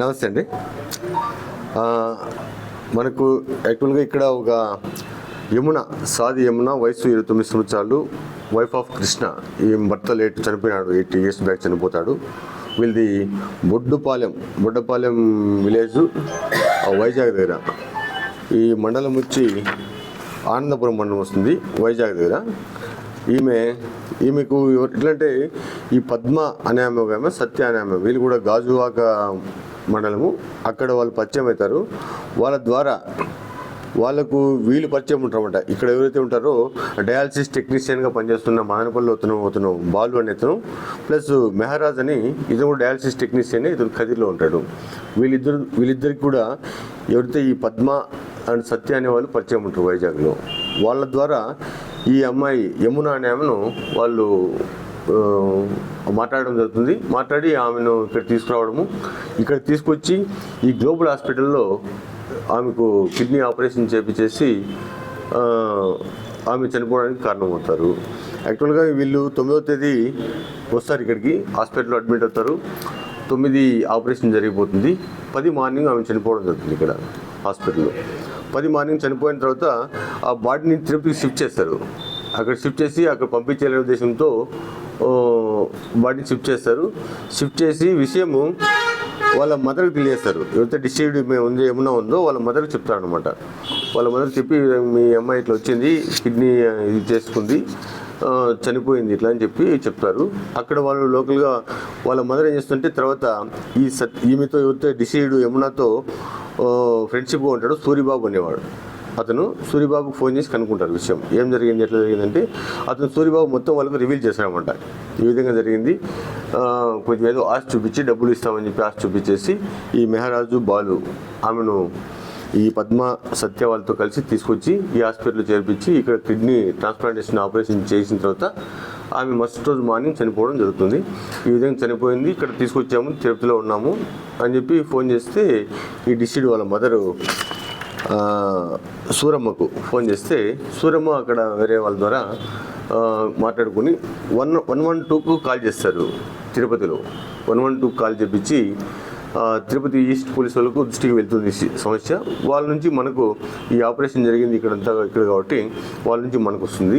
నమస్తే అండి. మనకు యాక్చువల్గా ఇక్కడ ఒక యమున సాది యమున వయసు ఇరవై తొమ్మిది సంవత్సరాలు వైఫ్ ఆఫ్ కృష్ణ. ఈ భర్త లేట్ చనిపోయినాడు ఎయిటీ ఇయర్స్ బ్యాక్ చనిపోతాడు. వీళ్ళది బొడ్డుపాలెం బొడ్డపాలెం విలేజ్ వైజాగ్ దగ్గర. ఈ మండలం వచ్చి ఆనందపురం మండలం వస్తుంది వైజాగ్ దగ్గర. ఈమె ఈమెకు ఎట్లంటే ఈ పద్మ అనే ఆమె ఒక ఆమె సత్య అనే ఆమె వీళ్ళు కూడా గాజువాక మండలము. అక్కడ వాళ్ళు పరిచయం అవుతారు. వాళ్ళ ద్వారా వాళ్ళకు వీళ్ళు పరిచయం ఉంటారన్నమాట. ఇక్కడ ఎవరైతే ఉంటారో డయాలసిస్ టెక్నీషియన్గా పనిచేస్తున్న మదనపల్లి అతను అతను బాలు అనే అతను ప్లస్ మెహరాజ్ అని ఇతను కూడా డయాలసిస్ టెక్నీషియన్ ఇతను ఖదీర్లో ఉంటాడు. వీళ్ళిద్దరు వీళ్ళిద్దరికి కూడా ఎవరైతే ఈ పద్మ అండ్ సత్య అనే వాళ్ళు పరిచయం ఉంటారు వైజాగ్లో. వాళ్ళ ద్వారా ఈ అమ్మాయి యమున అనే ఆమెను వాళ్ళు మాట్లాడడం జరుగుతుంది. మాట్లాడి ఆమెను ఇక్కడ తీసుకురావడము. ఇక్కడ తీసుకొచ్చి ఈ గ్లోబల్ హాస్పిటల్లో ఆమెకు కిడ్నీ ఆపరేషన్ చేపించేసి ఆమె చనిపోవడానికి కారణమవుతారు. యాక్చువల్గా వీళ్ళు తొమ్మిదవ తేదీ వస్తారు ఇక్కడికి హాస్పిటల్లో అడ్మిట్ అవుతారు. తొమ్మిది ఆపరేషన్ జరిగిపోతుంది. పది మార్నింగ్ ఆమె చనిపోవడం జరుగుతుంది ఇక్కడ హాస్పిటల్లో. పది మార్నింగ్ చనిపోయిన తర్వాత ఆ బాడీని తిరుపతికి షిఫ్ట్ చేస్తారు. అక్కడ షిఫ్ట్ చేసి అక్కడ పంపించాలనే ఉద్దేశంతో వాటిని బాడీని షిఫ్ట్ చేస్తారు. షిఫ్ట్ చేసి విషయము వాళ్ళ మదర్కి తెలియజేస్తారు. ఎవరైతే డిస్ట్రిబ్యూట్ ఉంది ఏమన్నా ఉందో వాళ్ళ మదర్కి చెప్తారనమాట వాళ్ళ మదర్ చెప్పి మీ అమ్మాయి ఇట్లా వచ్చింది కిడ్నీ ఇది చేసుకుంది చనిపోయింది ఇట్లా అని చెప్పి చెప్తారు. అక్కడ వాళ్ళు లోకల్గా వాళ్ళ మదర్ ఏం చేస్తుంటే తర్వాత ఈ సత్ ఈమెతో ఎవరితో డిసైడ్ యమునాతో ఫ్రెండ్షిప్గా ఉంటాడు సూరిబాబు అనేవాడు. అతను సూర్యబాబుకు ఫోన్ చేసి కనుక్కుంటారు విషయం. ఏం జరిగింది ఎట్లా జరిగిందంటే అతను సూరిబాబు మొత్తం వాళ్ళకు రివీల్ చేశారనమాట ఈ విధంగా జరిగింది. కొంచెం ఏదో ఆశ చూపించి డబ్బులు ఇస్తామని చెప్పి ఆశ చూపించేసి ఈ మెహరాజు బాలు ఆమెను ఈ పద్మ సత్య వాళ్ళతో కలిసి తీసుకొచ్చి ఈ హాస్పిటల్లో చేర్పించి ఇక్కడ కిడ్నీ ట్రాన్స్ప్లాంటేషన్ ఆపరేషన్ చేసిన తర్వాత ఆమె మస్ట్ రోజు మార్నింగ్ చనిపోవడం జరుగుతుంది. ఈ విధంగా చనిపోయింది. ఇక్కడ తీసుకొచ్చాము తిరుపతిలో ఉన్నాము అని చెప్పి ఫోన్ చేస్తే ఈ డిసిడ్ వాళ్ళ మదరు సూరమ్మకు ఫోన్ చేస్తే సూరమ్మ అక్కడ వేరే వాళ్ళ ద్వారా మాట్లాడుకుని వన్ వన్ వన్ టూకు కాల్ చేస్తారు తిరుపతిలో. వన్ వన్ టూ కాల్ చేపించి తిరుపతి ఈస్ట్ పోలీస్ వాళ్ళకు దృష్టికి వెళ్తుంది సమస్య. వాళ్ళ నుంచి మనకు ఈ ఆపరేషన్ జరిగింది ఇక్కడంతా ఇక్కడ కాబట్టి వాళ్ళ నుంచి మనకు వస్తుంది.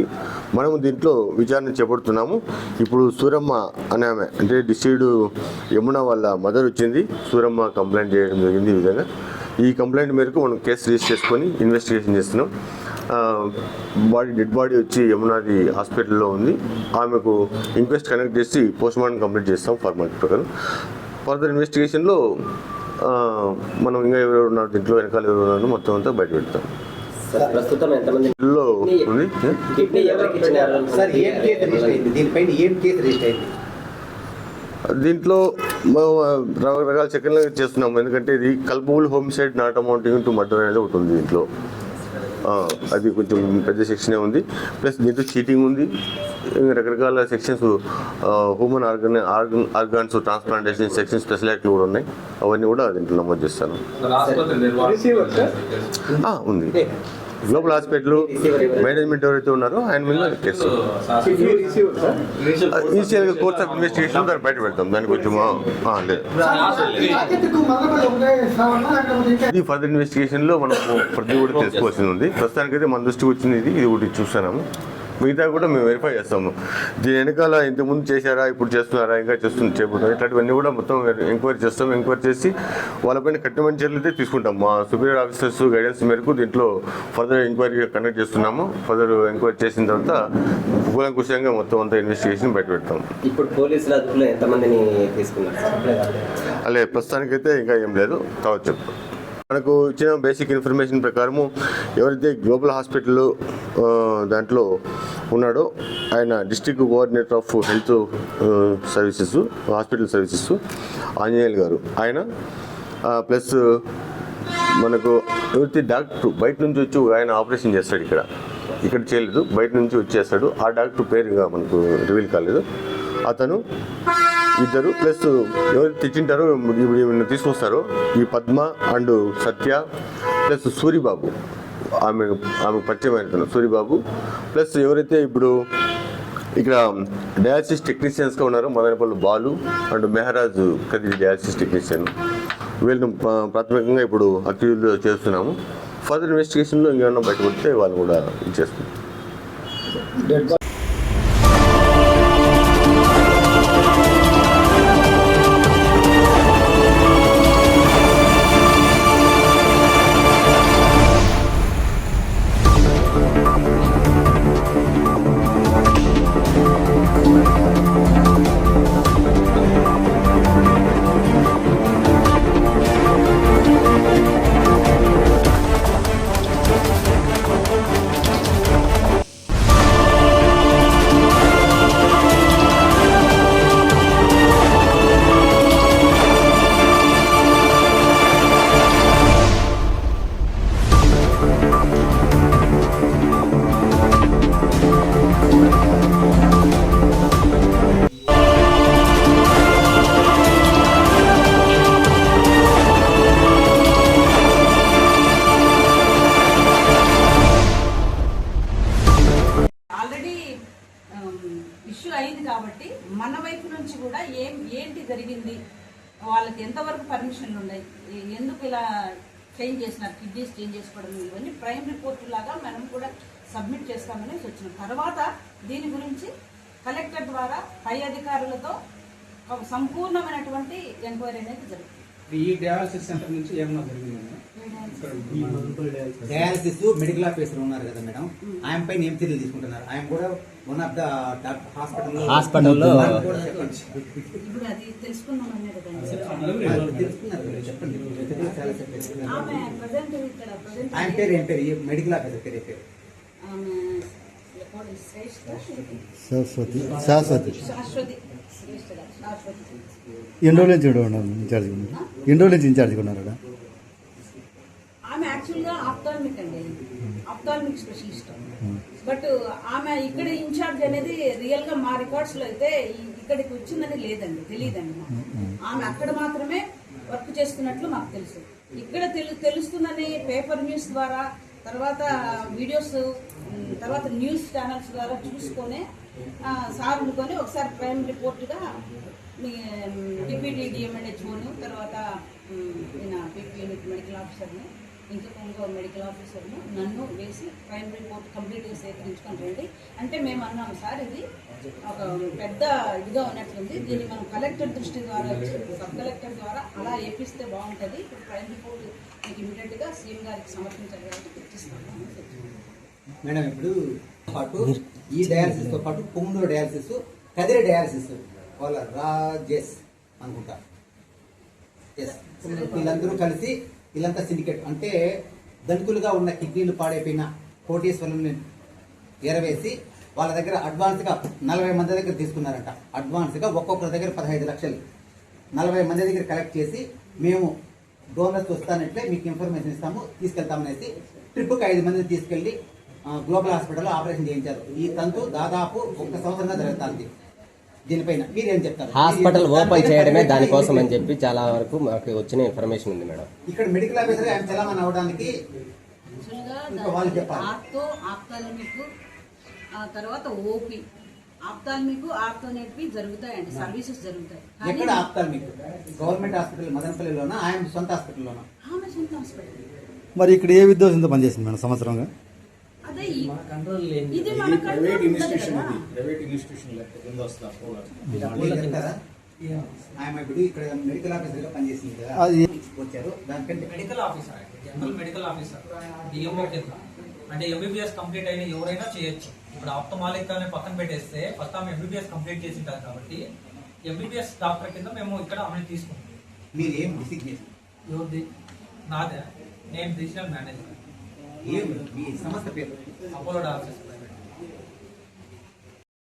మనము దీంట్లో విచారణ చేపడుతున్నాము. ఇప్పుడు సూరమ్మ అనే ఆమె అంటే డిసైడ్ యమున వాళ్ళ మదర్ వచ్చింది. సూరమ్మ కంప్లైంట్ చేయడం జరిగింది ఈ విధంగా. ఈ కంప్లైంట్ మేరకు మనం కేసు రిజిస్టర్ చేసుకొని ఇన్వెస్టిగేషన్ చేస్తున్నాం. ఆ, బాడీ డెడ్ బాడీ వచ్చి యమునాది హాస్పిటల్లో ఉంది. ఆమెకు ఇంక్వెస్ట్ కనెక్ట్ చేసి పోస్ట్ మార్టం కంప్లీట్ చేస్తాం ఫార్మాలిటీ ప్రకారం. ఫర్దర్ ఇన్వెస్టిగేషన్లో ఆ, మనం ఇంకా ఎవరెవరు ఉన్నారు దీంట్లో వెనకాల ఎవరు ఉన్నారు మొత్తం అంతా బయట పెడతాం. ప్రస్తుతం ఎంతమంది దీంట్లో మనం రకరకాల సెకండ్లు చేస్తున్నాం. ఎందుకంటే ఇది culpable homicide not amounting to murder అనేది ఒకటి ఉంది దీంట్లో ఆ, అది కొంచెం పెద్ద సెక్షనే ఉంది. ప్లస్ దీంట్లో చీటింగ్ ఉంది. రకరకాల sections human organ organ organs transplantation section special యాక్ట్లు కూడా ఉన్నాయి. అవన్నీ కూడా దీంట్లో నమోదు చేస్తాను. రిసీవర్ సార్ ఆ, ఉంది. గ్లోబల్ హాస్పిటల్ మేనేజ్మెంట్ ఎవరైతే ఉన్నారో ఆయన మీద కేసు. కోర్స్ ఆఫ్ ఇన్వెస్టిగేషన్ దాన్ని బయట పెడతాం దానికి కొంచెం లేదు. ఫర్దర్ ఇన్వెస్టిగేషన్లో మనం ప్రతి కూడా తెలుసుకోవాల్సింది ఉంది. ప్రస్తుతానికైతే మన దృష్టికి వచ్చింది ఇది. ఇది ఒకటి చూస్తున్నాము. మిగతా కూడా మేము వెరిఫై చేస్తాము. దీని వెనకాల ఇంతకుముందు చేశారా ఇప్పుడు చేస్తున్నారా ఇంకా చేస్తున్న చేయబోతున్నారు ఇట్లాంటివన్నీ కూడా మొత్తం ఎంక్వైరీ చేస్తాం ఎంక్వైరీ చేసి వాళ్ళపైన కఠినమైన చర్యలు అయితే తీసుకుంటాం. మా సుపీరియర్ ఆఫీసర్స్ గైడెన్స్ మేరకు దీంట్లో ఫర్దర్ ఎంక్వైరీ కండక్ట్ చేస్తున్నాము. ఫర్దర్ ఎంక్వైరీ చేసిన తర్వాత కూలంకుషంగా మొత్తం అంతా ఇన్వెస్టిగేషన్ బయట పెడతాం. ఇప్పుడు పోలీసుల అదుపులో ఎంతమందిని తీసుకున్నారు? అలే ప్రస్తుతానికైతే ఇంకా ఏం లేదు. తర్వాత చెప్తాం మనకు ఇచ్చిన బేసిక్ ఇన్ఫర్మేషన్ ప్రకారము ఎవరైతే గ్లోబల్ హాస్పిటల్ దాంట్లో ఉన్నాడో ఆయన district coordinator of health services hospital services Anjaneyulu garu. ఆయన ప్లస్ మనకు ఎవరైతే డాక్టర్ బయట నుంచి వచ్చి ఆయన ఆపరేషన్ చేస్తాడు ఇక్కడ. ఇక్కడ చేయలేదు బయట నుంచి వచ్చేస్తాడు. ఆ డాక్టర్ పేరుగా మనకు రివీల్ కాలేదు. అతను ఇద్దరు ప్లస్ ఎవరు తెచ్చింటారో ఇప్పుడు ఈమెను తీసుకొస్తారో ఈ పద్మ అండ్ సత్య ప్లస్ సూరిబాబు. ఆమె ఆమె పరిచయం సూరిబాబు. ప్లస్ ఎవరైతే ఇప్పుడు ఇక్కడ డయాలసిస్ టెక్నీషియన్స్గా ఉన్నారో మదనపల్లి బాలు అండ్ మెహరాజ్ కది డయాలసిస్ టెక్నీషియన్. వీళ్ళని ప్రాథమికంగా ఇప్పుడు అతిథులు చేస్తున్నాము. ఫర్దర్ ఇన్వెస్టిగేషన్లో ఇంకేమన్నా బయటపడితే వాళ్ళు కూడా ఇచ్చేస్తున్నాం జరిగింది. వాళ్ళకి ఎంతవరకు పర్మిషన్లు ఉన్నాయి? ఎందుకు ఇలా చేంజ్ చేసినారు? కిడ్నీస్ చేంజ్ చేసుకోవడం ఇవన్నీ ప్రైమ్ రిపోర్ట్ లాగా మనం కూడా సబ్మిట్ చేస్తామని వచ్చినాం. తర్వాత దీని గురించి కలెక్టర్ ద్వారా పై అధికారులతో సంపూర్ణమైనటువంటి ఎంక్వైరీ అనేది జరుగుతుంది. ఈ డయాలసిస్ సెంటర్ నుంచి ఏమన్నా జరిగింది? డయాలసిస్ మెడికల్ ఆఫీసర్ ఉన్నారు కదా మేడం. ఆయన పైన ఏం చర్యలు తీసుకుంటున్నారు? ఆయన కూడా వన్ ఆఫ్ ద హాస్పిటల్ హాస్పిటల్లో ఇప్పుడు అది తెలుసుకున్నామనే కదండి తెలుసుకున్నారు కదా, చెప్పండి. చాలా చెప్పండి. ఆమె ప్రజెంట్ ఇక్కడ ప్రజెంట్ ఆయన పేరు ఏం పేరు? మెడికల్ ఆఫీసర్ పేరు పేరు? శాశ్వతి శాశ్వతి. ఎన్ని రోజుల నుంచి ఉన్నారు ఎన్ని రోజుల నుంచి ఇన్ఛార్జ్గా ఉన్నారు యాక్చువల్గా ఆప్తాల్మిక్ అండి ఆప్తాల్మిక్ స్పెషలిస్ట్. బట్ ఆమె ఇక్కడ ఇన్ఛార్జ్ అనేది రియల్గా మా రికార్డ్స్లో అయితే ఇక్కడికి వచ్చిందని లేదండి తెలియదండి మాకు. ఆమె అక్కడ మాత్రమే వర్క్ చేస్తున్నట్లు మాకు తెలుసు. ఇక్కడ తెలు తెలుస్తుందని పేపర్ న్యూస్ ద్వారా తర్వాత వీడియోస్ తర్వాత న్యూస్ ఛానల్స్ ద్వారా చూసుకొని ఆ, సార్ అనుకొని ఒకసారి ప్రైమ్ రిపోర్ట్గా మీ డిప్యూటీ డిఎంఎన్హెచ్ఓను తర్వాత ఈయన పిపి మెడికల్ ఆఫీసర్ని ఇంకా ఇంకో మెడికల్ ఆఫీసర్ను నన్ను వేసి ప్రైమ్ రిపోర్ట్ కంప్లీట్గా సేకరించుకొని రండి. అంటే మేము అన్నాం సార్ ఇది ఒక పెద్ద ఇదిగా ఉన్నట్లుంది. దీన్ని మనం కలెక్టర్ దృష్టి ద్వారా సబ్ కలెక్టర్ ద్వారా అలా వేపిస్తే బాగుంటుంది. ఇప్పుడు ప్రైమ్ రిపోర్ట్ మీకు ఇమీడియట్గా సీఎం గారికి సమర్పించాలి కాబట్టి తెచ్చిస్తాము మేడం ఇప్పుడు పాటు ఈ డయాలసిస్తో పాటు పొంగనూరు డయాలసిస్ కదిరి డయాలసిస్ వాళ్ళ రాజేష్ అనుకుంటా. ఎస్ వీళ్ళందరూ కలిసి వీళ్ళంతా సిండికేట్. అంటే ధనికులుగా ఉన్న కిడ్నీలు పాడైపోయిన కోటేశ్వరుని ఎరవేసి వాళ్ళ దగ్గర అడ్వాన్స్గా నలభై మంది దగ్గర తీసుకున్నారంట. అడ్వాన్స్గా ఒక్కొక్కరి దగ్గర పదహైదు లక్షలు. నలభై మంది దగ్గర కలెక్ట్ చేసి మేము డోనర్స్ వస్తానట్లే మీకు ఇన్ఫర్మేషన్ ఇస్తాము తీసుకెళ్తామనేసి ట్రిప్కి ఐదు మందిని తీసుకెళ్ళి గ్లోబల్ హాస్పిటల్లో ఆపరేషన్ చేయించారు. ఈ తంతు దాదాపు ఒక సంవత్సరంగా జరుగుతుంది. దీనిపైన మీరేం చెప్తారు? హాస్పిటల్ ఓపెన్ చేయడమే దానికోసం అని చెప్పి చాలా వరకు మాకు వచ్చిన ఇన్ఫర్మేషన్ ఉంది మేడం. ఇక్కడ మెడికల్ ఆఫీసర్ ఆయన చలామణి అవడానికి ఆప్తాల్మిక్ తర్వాత ఓపీ. ఆప్తాల్మిక్ ఆర్తో నేర్పి జరుగుతాయండి సర్వీసెస్ జరుగుతాయి. ఎక్కడ ఆపుతారు మీకు గవర్నమెంట్ హాస్పిటల్ మదనపల్లిలోనా ఆయన సొంత హాస్పిటల్లోనా? ఆమె సొంత హాస్పిటల్. మరి ఇక్కడ ఏ ఉద్దేశంతో పనిచేసింది మేడం సంవత్సరంగా? ఇది కదా. చెప్తారా? ఆయన ఇప్పుడు ఇక్కడ మెడికల్ ఆఫీసర్గా పనిచేసింది కదా. అది వచ్చారు. దానికంటే medical officer general medical officer DMO కింద. అంటే ఎంబీబీఎస్ కంప్లీట్ అయిన ఎవరైనా చేయొచ్చు. ఇప్పుడు ఆప్తమాలిక్ అనే పక్కన పెట్టేస్తే ఫస్ట్ ఆమె ఎంబీబీఎస్ కంప్లీట్ చేసి ఉంటారు కాబట్టి ఎంబీబీఎస్ డాక్టర్ కింద మేము ఇక్కడ ఆమెను తీసుకుంటాం. మీరు ఏం డిసిగ్నేషన్ నాదే. నేను డిజిటల్ మేనేజర్ ఏం మీ సంస్థ పేరు అపోలో డాక్టర్స్